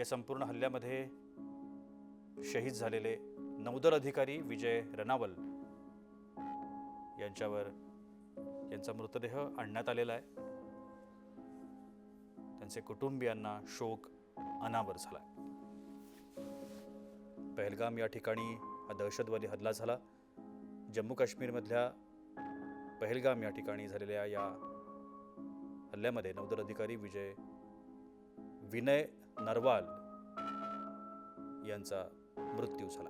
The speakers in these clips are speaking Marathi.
या संपूर्ण हल्ल्यामध्ये शहीद झालेले नौदल अधिकारी विजय रनावल यांच्यावर यांचा मृतदेह आणण्यात आलेला आहे. त्यांचे कुटुंबियांना शोक अनावर झाला. पहलगाम या ठिकाणी हा दहशतवादी हल्ला झाला. जम्मू काश्मीरमधल्या पहलगाम या ठिकाणी झालेल्या या हल्ल्यामध्ये नौदल अधिकारी विजय विनय नरवाल यांचा मृत्यू झाला.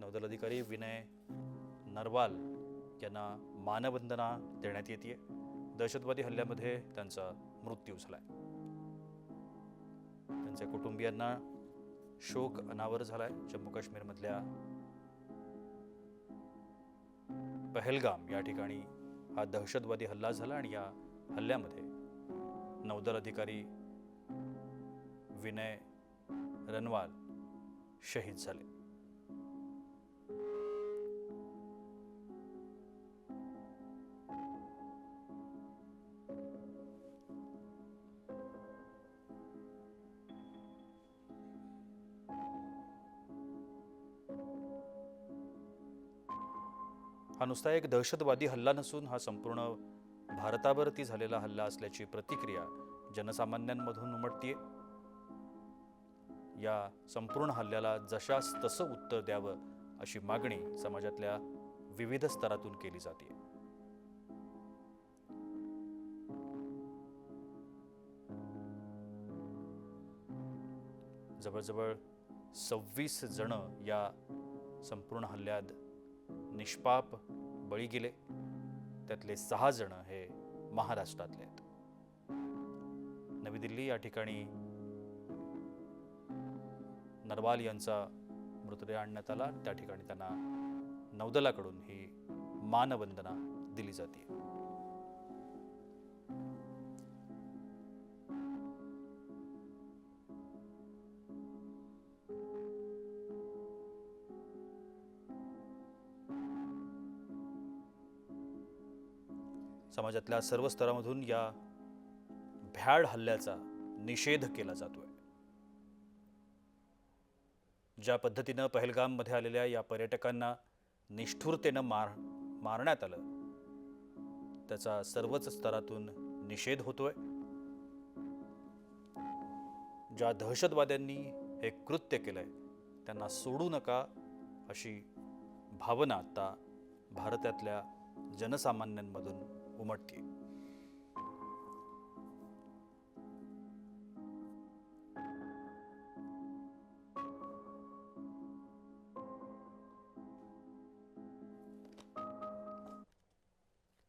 नौदल अधिकारी विनय नरवाल यांना मानवंदना देण्यात येते दहशतवादी हल्ल्यामध्ये त्यांचा मृत्यू झाला त्यांच्या कुटुंबियांना शोक अनावर झालाय. जम्मू काश्मीरमधल्या पहलगाम या ठिकाणी हा दहशतवादी हल्ला झाला आणि या हल्ल्यामध्ये नौदल अधिकारी विनय रनवाल शहीद झाले. हा नुसता एक दहशतवादी हल्ला नसून हा संपूर्ण भारतावरती झालेला हल्ला असल्याची प्रतिक्रिया जनसामान्यांमधून उमटतीये. या संपूर्ण हल्ल्याला जशास तसं उत्तर द्यावं अशी मागणी समाजातल्या विविध स्तरातून केली जाते. जवळजवळ सव्वीस जण या संपूर्ण हल्ल्यात निष्पाप बळी गेले. त्यातले सहा जण हे महाराष्ट्रातले आहेत. नवी दिल्ली या ठिकाणी नरवाल यांचा मृतदेह आणण्यात आला. त्या ठिकाणी त्यांना नौदलाकडून ही मानवंदना दिली जाते. समाजातल्या सर्व स्तरामधून या भ्याड हल्ल्याचा निषेध केला जातोय. ज्या पद्धतीनं पहलगाममध्ये आलेल्या या पर्यटकांना निष्ठुरतेनं मार मारण्यात आलं त्याचा सर्वच स्तरातून निषेध होतोय. ज्या दहशतवाद्यांनी हे कृत्य केलंय त्यांना सोडू नका अशी भावना आता भारतातल्या जनसामान्यांमधून उमटते